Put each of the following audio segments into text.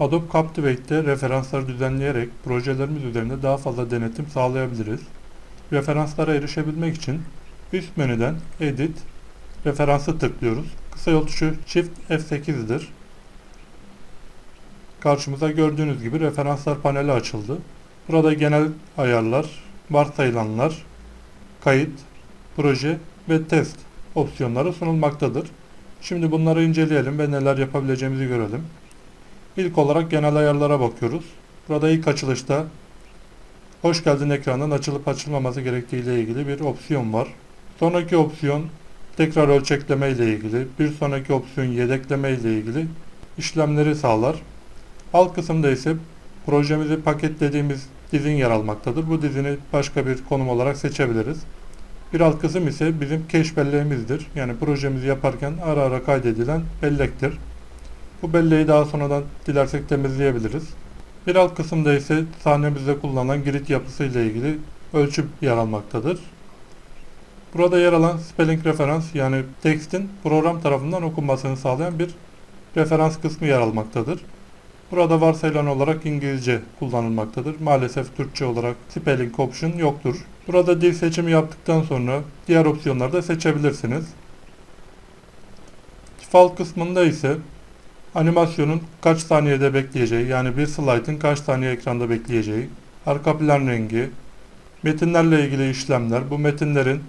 Adobe Captivate'de referansları düzenleyerek projelerimiz üzerinde daha fazla denetim sağlayabiliriz. Referanslara erişebilmek için üst menüden Edit, Referansı tıklıyoruz. Kısa yol tuşu Shift F8'dir. Karşımıza gördüğünüz gibi referanslar paneli açıldı. Burada genel ayarlar, varsayılanlar, kayıt, proje ve test opsiyonları sunulmaktadır. Şimdi bunları inceleyelim ve neler yapabileceğimizi görelim. İlk olarak genel ayarlara bakıyoruz. Burada ilk açılışta hoş geldin ekranının açılıp açılmaması gerektiği ile ilgili bir opsiyon var. Sonraki opsiyon tekrar ölçekleme ile ilgili, bir sonraki opsiyon yedekleme ile ilgili işlemleri sağlar. Alt kısımda ise projemizi paketlediğimiz dizin yer almaktadır. Bu dizini başka bir konum olarak seçebiliriz. Bir alt kısım ise bizim cache belleğimizdir. Yani projemizi yaparken ara ara kaydedilen bellektir. Bu belleği daha sonradan dilersek temizleyebiliriz. Bir alt kısımda ise sahnemizde kullanılan grid yapısı ile ilgili ölçüm yer almaktadır. Burada yer alan spelling referans yani tekstin program tarafından okunmasını sağlayan bir referans kısmı yer almaktadır. Burada varsayılan olarak İngilizce kullanılmaktadır. Maalesef Türkçe olarak spelling option yoktur. Burada dil seçimi yaptıktan sonra diğer opsiyonları da seçebilirsiniz. Default kısmında ise animasyonun kaç saniyede bekleyeceği yani bir slaytın kaç saniye ekranda bekleyeceği, arka plan rengi, metinlerle ilgili işlemler, bu metinlerin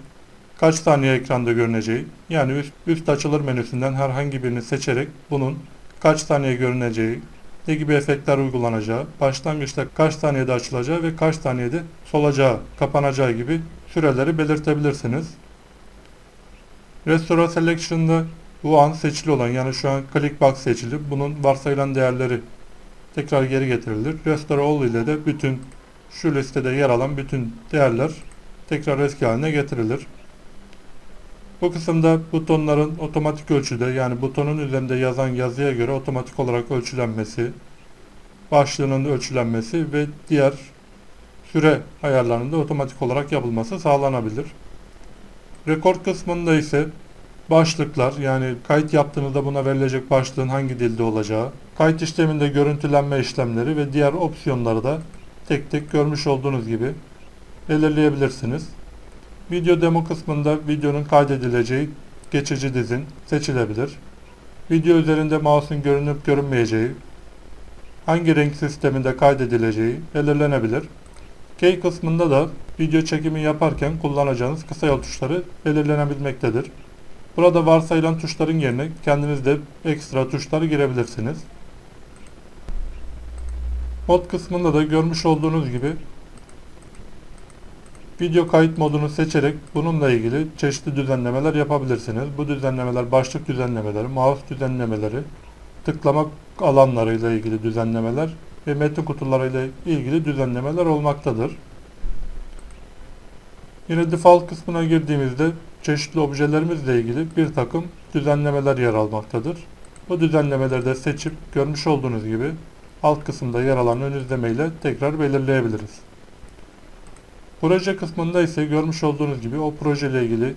kaç saniye ekranda görüneceği yani üst, üst açılır menüsünden herhangi birini seçerek bunun kaç saniye görüneceği, ne gibi efektler uygulanacağı, başlangıçta kaç saniyede açılacağı ve kaç saniyede solacağı, kapanacağı gibi süreleri belirtebilirsiniz. Restore Selection'da bu an seçili olan yani şu an click box seçili. Bunun varsayılan değerleri tekrar geri getirilir. Restore All ile de bütün şu listede yer alan bütün değerler tekrar eski haline getirilir. Bu kısımda butonların otomatik ölçüde yani butonun üzerinde yazan yazıya göre otomatik olarak ölçülenmesi, başlığının ölçülenmesi ve diğer süre ayarlarının da otomatik olarak yapılması sağlanabilir. Rekord kısmında ise başlıklar yani kayıt yaptığınızda buna verilecek başlığın hangi dilde olacağı, kayıt işleminde görüntülenme işlemleri ve diğer opsiyonları da tek tek görmüş olduğunuz gibi belirleyebilirsiniz. Video demo kısmında videonun kaydedileceği geçici dizin seçilebilir. Video üzerinde mouse'un görünüp görünmeyeceği, hangi renk sisteminde kaydedileceği belirlenebilir. Key kısmında da video çekimi yaparken kullanacağınız kısa yol tuşları belirlenebilmektedir. Burada varsayılan tuşların yerine kendiniz de ekstra tuşları girebilirsiniz. Mod kısmında da görmüş olduğunuz gibi video kayıt modunu seçerek bununla ilgili çeşitli düzenlemeler yapabilirsiniz. Bu düzenlemeler başlık düzenlemeleri, mouse düzenlemeleri, tıklama alanlarıyla ilgili düzenlemeler ve metin kutularıyla ilgili düzenlemeler olmaktadır. Yine default kısmına girdiğimizde çeşitli objelerimizle ilgili bir takım düzenlemeler yer almaktadır. Bu düzenlemeleri de seçip görmüş olduğunuz gibi alt kısımda yer alan ön izleme ile tekrar belirleyebiliriz. Proje kısmında ise görmüş olduğunuz gibi o proje ile ilgili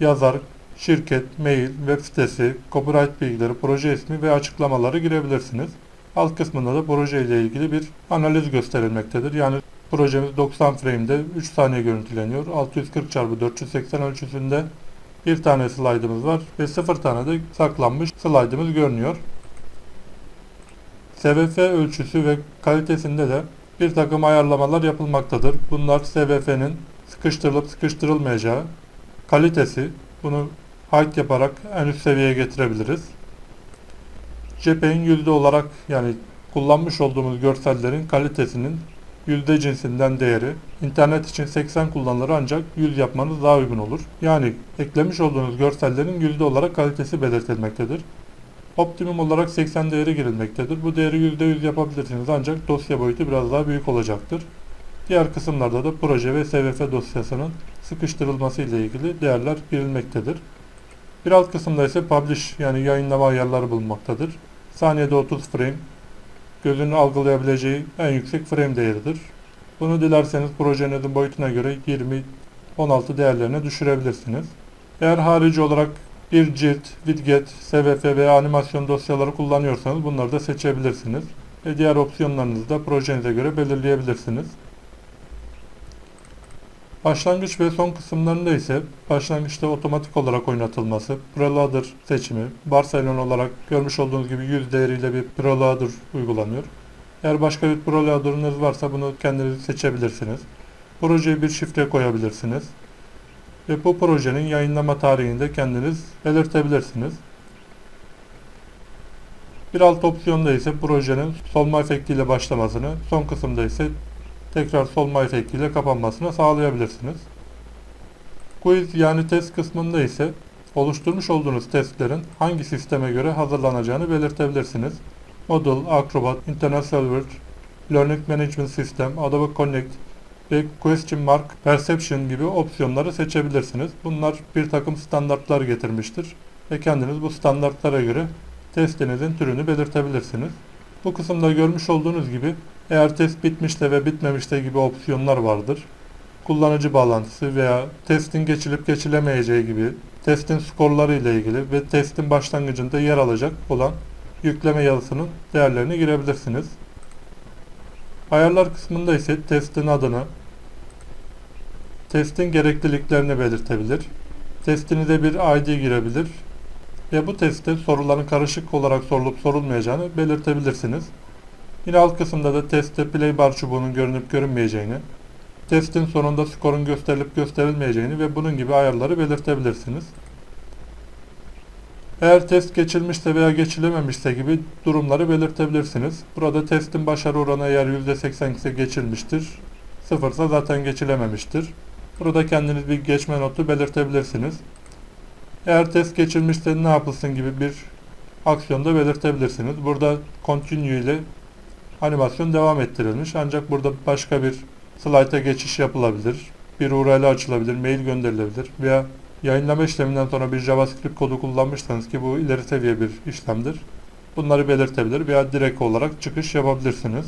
yazar, şirket, mail, web sitesi, copyright bilgileri, proje ismi ve açıklamaları girebilirsiniz. Alt kısmında da proje ile ilgili bir analiz gösterilmektedir. Yani projemiz 90 frame'de 3 saniye görüntüleniyor. 640 x 480 ölçüsünde bir tane slide'ımız var ve 0 tane de saklanmış slide'ımız görünüyor. SVF ölçüsü ve kalitesinde de bir takım ayarlamalar yapılmaktadır. Bunlar SVF'nin sıkıştırılıp sıkıştırılmayacağı, kalitesi, bunu height yaparak en üst seviyeye getirebiliriz. JPEG'in yüzde olarak yani kullanmış olduğumuz görsellerin kalitesinin yüzde cinsinden değeri. İnternet için 80 kullanılır ancak 100 yapmanız daha uygun olur. Yani eklemiş olduğunuz görsellerin yüzde olarak kalitesi belirtilmektedir. Optimum olarak 80 değeri girilmektedir. Bu değeri %100 yapabilirsiniz ancak dosya boyutu biraz daha büyük olacaktır. Diğer kısımlarda da proje ve SVF dosyasının sıkıştırılması ile ilgili değerler girilmektedir. Bir alt kısımda ise publish yani yayınlama ayarları bulunmaktadır. Saniyede 30 frame, gözünün algılayabileceği en yüksek frame değeridir. Bunu dilerseniz projenizin boyutuna göre 20, 16 değerlerine düşürebilirsiniz. Eğer harici olarak bir cilt, widget, SVF veya animasyon dosyaları kullanıyorsanız bunları da seçebilirsiniz. ve diğer opsiyonlarınızı da projenize göre belirleyebilirsiniz. Başlangıç ve son kısımlarında ise başlangıçta otomatik olarak oynatılması, preloader seçimi, varsayılan olarak görmüş olduğunuz gibi 100 değeriyle bir preloader uygulanıyor. Eğer başka bir preloader'ınız varsa bunu kendiniz seçebilirsiniz. Projeye bir şifre koyabilirsiniz. Ve bu projenin yayınlama tarihini de kendiniz belirtebilirsiniz. Bir alt opsiyonda ise projenin solma efektiyle başlamasını, son kısımda ise tekrar solma efektiyle kapanmasını sağlayabilirsiniz. Quiz yani test kısmında ise oluşturmuş olduğunuz testlerin hangi sisteme göre hazırlanacağını belirtebilirsiniz. Moodle, Acrobat, Internet Server, Learning Management System, Adobe Connect ve Question Mark Perception gibi opsiyonları seçebilirsiniz. Bunlar bir takım standartlar getirmiştir ve kendiniz bu standartlara göre testinizin türünü belirtebilirsiniz. Bu kısımda görmüş olduğunuz gibi eğer test bitmişte ve bitmemişte gibi opsiyonlar vardır. Kullanıcı bağlantısı veya testin geçilip geçilemeyeceği gibi testin skorları ile ilgili ve testin başlangıcında yer alacak olan yükleme yazısının değerlerini girebilirsiniz. Ayarlar kısmında ise testin adını, testin gerekliliklerini belirtebilir, testinize bir ID girebilir ve bu testte soruların karışık olarak sorulup sorulmayacağını belirtebilirsiniz. Yine alt kısımda da testte play bar çubuğunun görünüp görünmeyeceğini, testin sonunda skorun gösterilip gösterilmeyeceğini ve bunun gibi ayarları belirtebilirsiniz. Eğer test geçilmişse veya geçilememişse gibi durumları belirtebilirsiniz. Burada testin başarı oranı eğer %80 ise geçilmiştir. Sıfırsa zaten geçilememiştir. Burada kendiniz bir geçme notu belirtebilirsiniz. Eğer test geçilmişse ne yapılsın gibi bir aksiyonda belirtebilirsiniz. Burada continue ile animasyon devam ettirilmiş. Ancak burada başka bir slayta geçiş yapılabilir. Bir URL açılabilir, mail gönderilebilir veya yayınlama işleminden sonra bir JavaScript kodu kullanmışsanız ki bu ileri seviye bir işlemdir. Bunları belirtebilir veya direkt olarak çıkış yapabilirsiniz.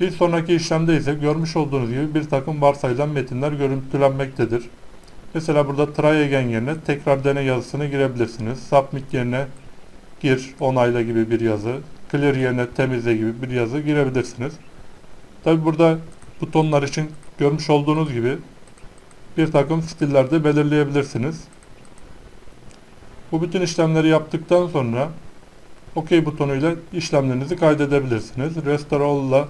Bir sonraki işlemde ise görmüş olduğunuz gibi bir takım varsayılan metinler görüntülenmektedir. Mesela burada try again yerine tekrar dene yazısını girebilirsiniz. Submit yerine gir, onayla gibi bir yazı, clear yerine temizle gibi bir yazı girebilirsiniz. Tabi burada butonlar için görmüş olduğunuz gibi bir takım stillerde belirleyebilirsiniz. Bu bütün işlemleri yaptıktan sonra OK butonuyla işlemlerinizi kaydedebilirsiniz. Restore All ile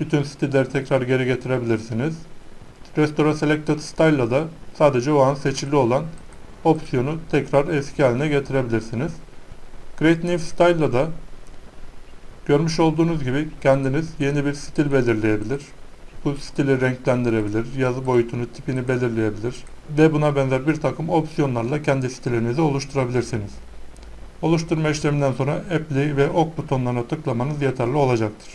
bütün stilleri tekrar geri getirebilirsiniz. Restore Selected Style ile de sadece o an seçili olan opsiyonu tekrar eski haline getirebilirsiniz. Create New Style ile de görmüş olduğunuz gibi kendiniz yeni bir stil belirleyebilir. Bu stili renklendirebilir, yazı boyutunu, tipini belirleyebilir ve buna benzer bir takım opsiyonlarla kendi stilinizi oluşturabilirsiniz. Oluşturma işleminden sonra Apply ve OK butonlarına tıklamanız yeterli olacaktır.